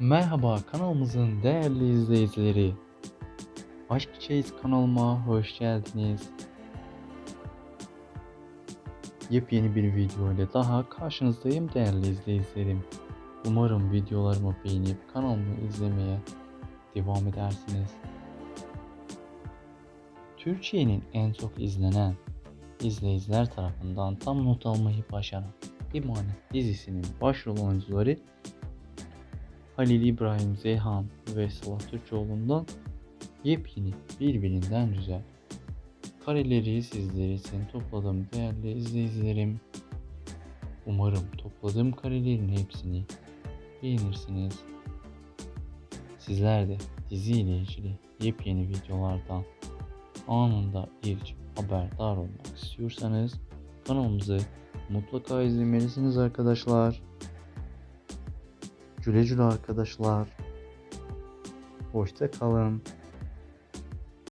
Merhaba kanalımızın değerli izleyicileri. Aşk Çeyiz kanalıma hoş geldiniz. Yepyeni bir video ile daha karşınızdayım değerli izleyicilerim. Umarım videolarımı beğenip kanalımı izlemeye devam edersiniz. Türkiye'nin en çok izlenen izleyiciler tarafından tam not almayı başaran İmanet dizisinin başrol oyuncuları Halil İbrahim Zeyhan ve Sıla Türkoğlu'ndan yepyeni birbirinden güzel kareleri sizler için topladım değerli izleyicilerim. Umarım topladığım karelerin hepsini beğenirsiniz. Sizler de dizi ile ilgili yepyeni videolardan anında ilk haberdar olmak istiyorsanız kanalımızı mutlaka izlemelisiniz arkadaşlar. Güle güle arkadaşlar. Hoşça kalın.